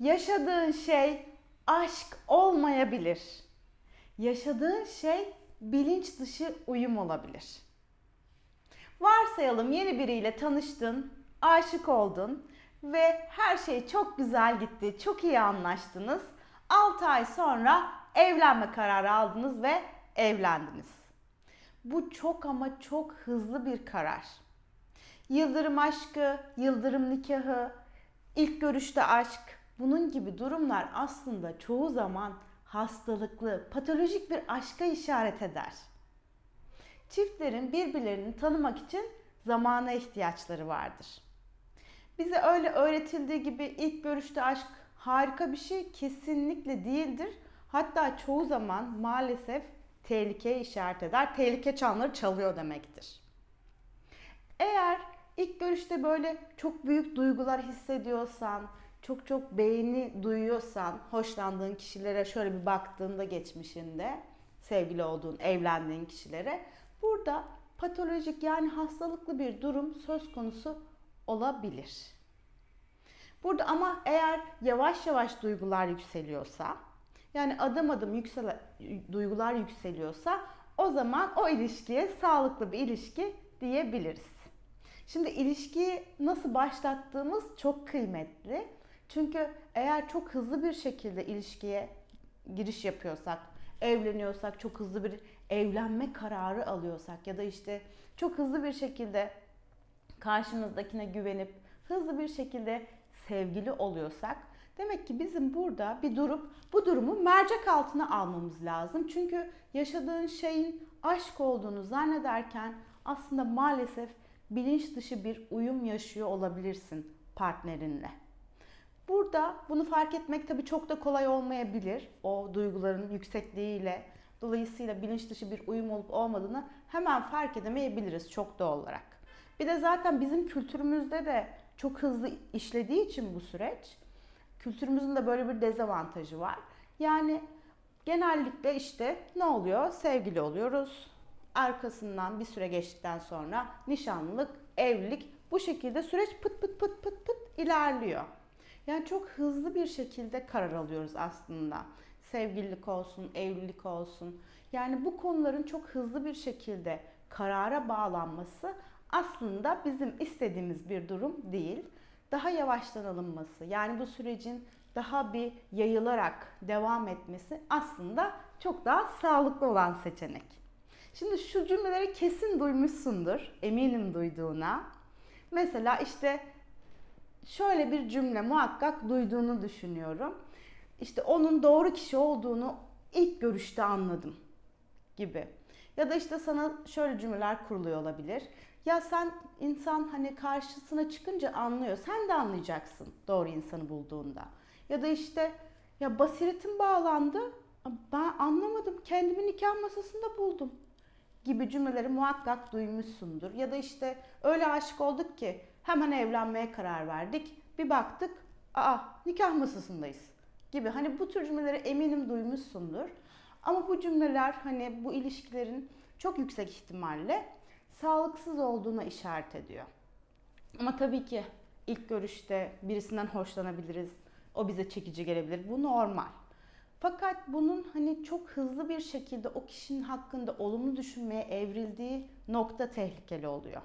Yaşadığın şey aşk olmayabilir. Yaşadığın şey bilinç dışı uyum olabilir. Varsayalım yeni biriyle tanıştın, aşık oldun ve her şey çok güzel gitti, çok iyi anlaştınız. 6 ay sonra evlenme kararı aldınız ve evlendiniz. Bu çok ama çok hızlı bir karar. Yıldırım aşkı, yıldırım nikahı, ilk görüşte aşk, bunun gibi durumlar aslında çoğu zaman hastalıklı, patolojik bir aşka işaret eder. Çiftlerin birbirlerini tanımak için zamana ihtiyaçları vardır. Bize öyle öğretildiği gibi ilk görüşte aşk harika bir şey kesinlikle değildir. Hatta çoğu zaman maalesef tehlikeye işaret eder. Tehlike çanları çalıyor demektir. Eğer ilk görüşte böyle çok büyük duygular hissediyorsan, çok çok beğeni duyuyorsan, hoşlandığın kişilere şöyle bir baktığında geçmişinde, sevgili olduğun, evlendiğin kişilere burada patolojik yani hastalıklı bir durum söz konusu olabilir. Burada ama eğer yavaş yavaş duygular yükseliyorsa, yani adım adım yüksel duygular yükseliyorsa o zaman o ilişkiye sağlıklı bir ilişki diyebiliriz. Şimdi ilişkiyi nasıl başlattığımız çok kıymetli. Çünkü eğer çok hızlı bir şekilde ilişkiye giriş yapıyorsak, evleniyorsak, çok hızlı bir evlenme kararı alıyorsak ya da işte çok hızlı bir şekilde karşımızdakine güvenip hızlı bir şekilde sevgili oluyorsak demek ki bizim burada bir durup bu durumu mercek altına almamız lazım. Çünkü yaşadığın şeyin aşk olduğunu zannederken aslında maalesef bilinç dışı bir uyum yaşıyor olabilirsin partnerinle. Burada bunu fark etmek tabii çok da kolay olmayabilir. O duyguların yüksekliğiyle dolayısıyla bilinç dışı bir uyum olup olmadığını hemen fark edemeyebiliriz çok doğal olarak. Bir de zaten bizim kültürümüzde de çok hızlı işlediği için bu süreç kültürümüzün de böyle bir dezavantajı var. Yani genellikle işte ne oluyor? Sevgili oluyoruz. Arkasından bir süre geçtikten sonra nişanlılık, evlilik bu şekilde süreç pıt pıt pıt pıt pıt ilerliyor. Yani çok hızlı bir şekilde karar alıyoruz aslında. Sevgililik olsun, evlilik olsun. Yani bu konuların çok hızlı bir şekilde karara bağlanması aslında bizim istediğimiz bir durum değil. Daha yavaştan alınması, yani bu sürecin daha bir yayılarak devam etmesi aslında çok daha sağlıklı olan seçenek. Şimdi şu cümleleri kesin duymuşsundur, eminim duyduğuna. Mesela işte şöyle bir cümle muhakkak duyduğunu düşünüyorum. İşte onun doğru kişi olduğunu ilk görüşte anladım gibi. Ya da işte sana şöyle cümleler kuruluyor olabilir. Ya sen insan hani karşısına çıkınca anlıyor. Sen de anlayacaksın doğru insanı bulduğunda. Ya da işte ya basiretim bağlandı. Ben anlamadım. Kendimi nikah masasında buldum gibi cümleleri muhakkak duymuşsundur. Ya da işte öyle aşık olduk ki hemen evlenmeye karar verdik. Bir baktık, aa nikah masasındayız gibi. Hani bu tür cümleleri eminim duymuşsundur. Ama bu cümleler hani bu ilişkilerin çok yüksek ihtimalle sağlıksız olduğuna işaret ediyor. Ama tabii ki ilk görüşte birisinden hoşlanabiliriz. O bize çekici gelebilir. Bu normal. Fakat bunun hani çok hızlı bir şekilde o kişinin hakkında olumlu düşünmeye evrildiği nokta tehlikeli oluyor.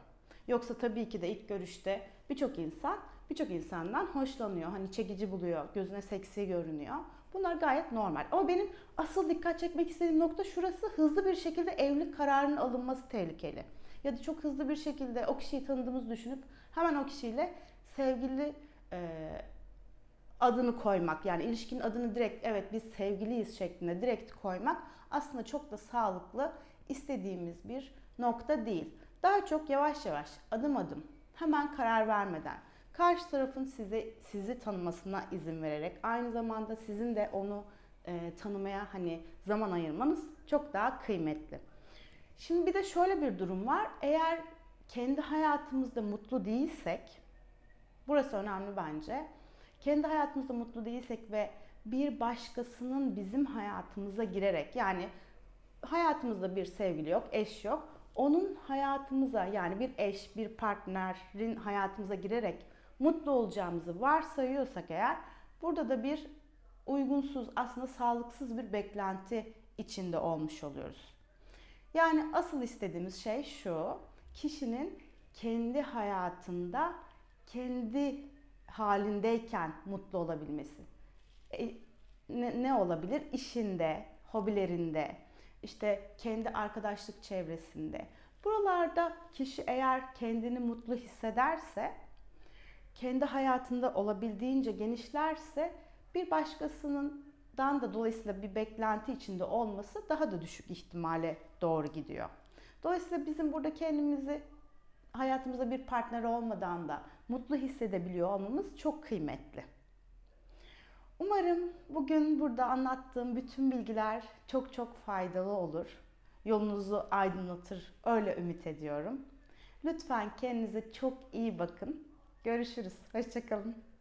Yoksa tabii ki de ilk görüşte birçok insan birçok insandan hoşlanıyor. Hani çekici buluyor, gözüne seksi görünüyor. Bunlar gayet normal. Ama benim asıl dikkat çekmek istediğim nokta şurası hızlı bir şekilde evlilik kararının alınması tehlikeli. Ya da çok hızlı bir şekilde o kişiyi tanıdığımızı düşünüp hemen o kişiyle sevgili e, adını koymak yani ilişkinin adını direkt evet biz sevgiliyiz şeklinde direkt koymak aslında çok da sağlıklı istediğimiz bir nokta değil. Daha çok yavaş yavaş adım adım hemen karar vermeden karşı tarafın size sizi tanımasına izin vererek aynı zamanda sizin de onu e, tanımaya hani zaman ayırmanız çok daha kıymetli. Şimdi bir de şöyle bir durum var. Eğer kendi hayatımızda mutlu değilsek burası önemli bence kendi hayatımızda mutlu değilsek ve bir başkasının bizim hayatımıza girerek yani hayatımızda bir sevgili yok, eş yok. Onun hayatımıza yani bir eş, bir partnerin hayatımıza girerek mutlu olacağımızı varsayıyorsak eğer Burada da bir uygunsuz, aslında sağlıksız bir beklenti içinde olmuş oluyoruz. Yani asıl istediğimiz şey şu, kişinin kendi hayatında, kendi halindeyken mutlu olabilmesi. E, ne, ne olabilir? İşinde, hobilerinde, işte kendi arkadaşlık çevresinde. Buralarda kişi eğer kendini mutlu hissederse, kendi hayatında olabildiğince genişlerse bir başkasından da dolayısıyla bir beklenti içinde olması daha da düşük ihtimale doğru gidiyor. Dolayısıyla bizim burada kendimizi hayatımızda bir partner olmadan da mutlu hissedebiliyor olmamız çok kıymetli. Umarım bugün burada anlattığım bütün bilgiler çok çok faydalı olur. Yolunuzu aydınlatır, öyle ümit ediyorum. Lütfen kendinize çok iyi bakın. Görüşürüz. Hoşçakalın.